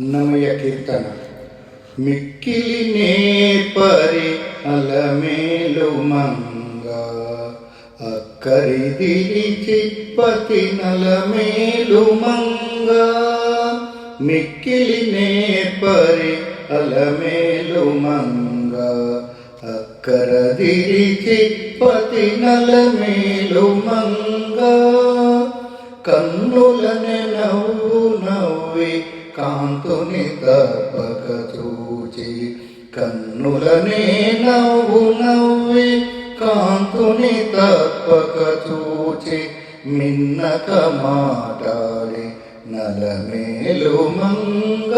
అన్నమయ్య కీర్తన. మిక్కిలి నేపరి అలమేలు మంగ. అక్కరి దిలిచి పతి నలమేలు మంగ. మిక్కిలి నేపరి అలమేలు మంగ. అక్కర దిలిచి పతి నలమేలు మంగ. కన్నులనే కాంతుని తప్పక చూచి కన్నులనే నవ్వు నవ్వి కాంతుని తప్పక చూచి మిన్నక మాటాడి నలమేలు మంగ.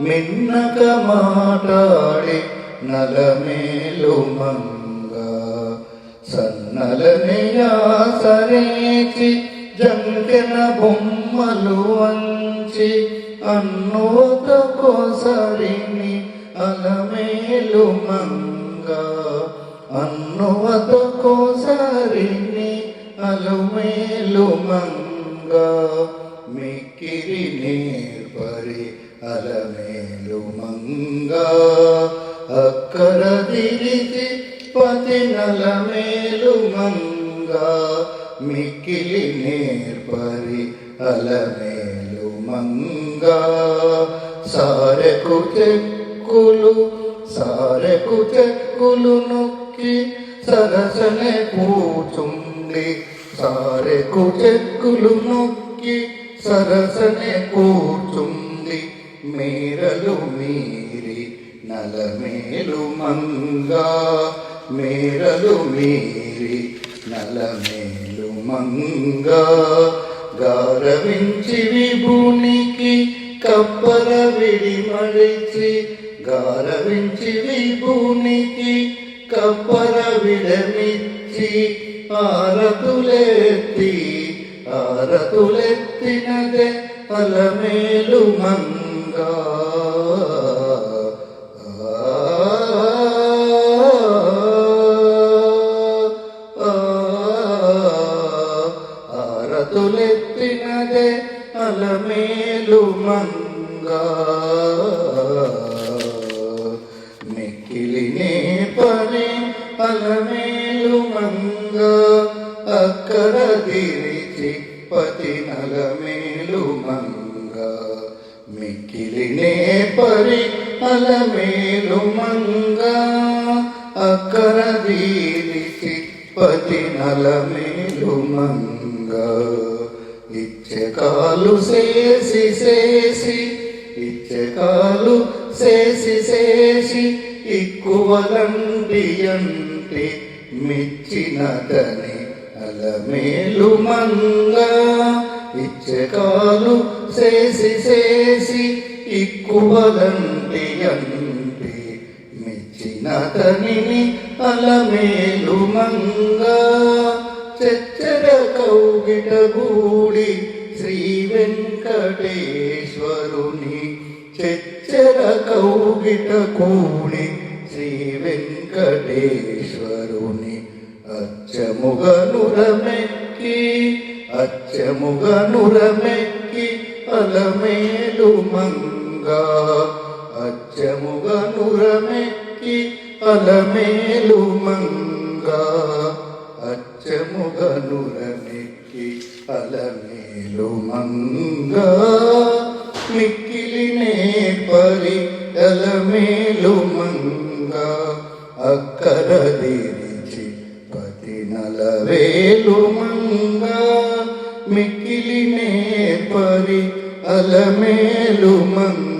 మిన్నక మాటాడి నలమేలు మంగ. సన్నలనియా సరేచి జంకెన బొమ్మలు వంచి అన్నోత కోసరిని అలమేలు మంగ అన్నువత కోసరిని అలమేలు మంగ మిక్కిరి నేర్పరి అలమేలు మంగ అక్కర దిరిచి పతి నలమేలు మంగా మిక్కిలి నేర్పరి అలమేలు మంగా సారెకు చెక్కులు సారెకు చెక్కులు నొక్కి సరసనే కూచుండి సారెకు చెక్కులు నొక్కి సరసనే కూచుంది మేరలు మీరి నలమేలు మంగా మేరలు మీరి నలమే మంగా గారవించి విభునికి కప్పర విడి మడిచి గారవించి విభునికి కప్పర విడమిచ్చి ఆరతులెత్తి ఆరతులెత్తినదే అలమేలు మంగ ఆరతులెత్తినదే అలమేలు మంగా. మిక్కిలినే పని అలమేలు మంగా. అక్కడ దిరిచి పతి నలమేలు మంగా. మిక్కిలినే పరి అలమేలు మంగా. అక్కడ దీరికి పతి నలమేలు మంగా. ఇచ్చకాలు చేసి చేసి ఇచ్చకాలు చేసి చేసి ఇక్కువలంటి అంటి మిచ్చినదని అలమేలు మంగా. ఇచ్చకాలు చేసి చేసి ఇక్కువలంటి అంటి అలమేలు మంగా. చెచ్చర కౌగిట శ్రీ వెంకటేశ్వరుని చెచ్చర కౌగిట కూడి శ్రీ వెంకటేశ్వరుని అచ్చముగనురమెక్కి అచ్చముగనురమెక్కి అలమేలు మంగా అచ్చముగనురమెక్కి అలమేలు మంగా అచ్చముగనురమెక్కి అలమేలు మంగా. మిక్కిలినే పరి అలమేలు మంగా. అక్కర దిరిచి పతి నలవేలు మంగా. మిక్కిలినే పరి అలమేలు మంగా.